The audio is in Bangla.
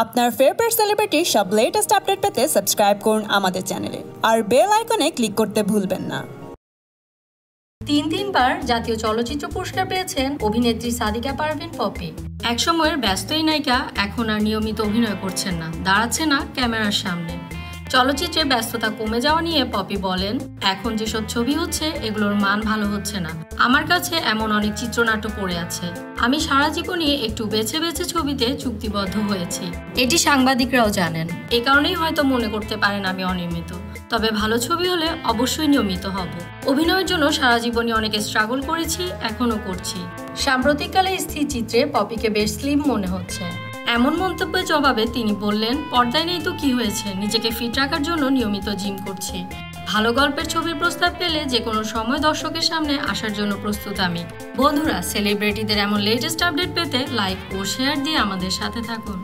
আপনার ফেভারিট সেলিব্রিটির সব লেটেস্ট আপডেট পেতে সাবস্ক্রাইব করুন আমাদের চ্যানেলে আর বেল আইকনে ক্লিক করতে ভুলবেন না। তিন তিনবার জাতীয় চলচ্চিত্র পুরস্কার পেয়েছেন অভিনেত্রী সাদিকা পারভিন পপি। একসময়ের ব্যস্ত এই নায়িকা এখন আর নিয়মিত অভিনয় করছেন না, দাঁড়াচ্ছে না ক্যামেরার সামনে। চলচ্চিত্রে ব্যস্ততা কমে যাওয়া নিয়ে পপি বলেন, এখন যেসব ছবি হচ্ছে, এগুলোর মান ভালো হচ্ছে না। আমার কাছে এমন অনেক চিত্রনাট্য পড়ে আছে। আমি সারা জীবনই একটু বেছে বেছে ছবিতে চুক্তিবদ্ধ হয়েছি। এটি সাংবাদিকরাও জানেন। এ কারণেই হয়তো মনে করতে পারেন আমি অনিয়মিত। তবে ভালো ছবি হলে অবশ্যই নিয়মিত হব। অভিনয়ের জন্য সারা জীবনই অনেকে স্ট্রাগল করেছি এখনও করছি। সাম্প্রতিককালে স্থির চিত্রে পপিকে বেশ স্লিম মনে হচ্ছে। এমন মন্তব্যের জবাবে তিনি বললেন, পর্দায় নেই তো কি হয়েছে? নিজেকে ফিট রাখার জন্য নিয়মিত জিম করছি। ভালো গল্পের ছবির প্রস্তাব পেলে যে কোনো সময় দর্শকের সামনে আসার জন্য প্রস্তুত আমি। বন্ধুরা সেলিব্রিটিদের এমন লেটেস্ট আপডেট পেতে লাইক ও শেয়ার দিয়ে আমাদের সাথে থাকুন।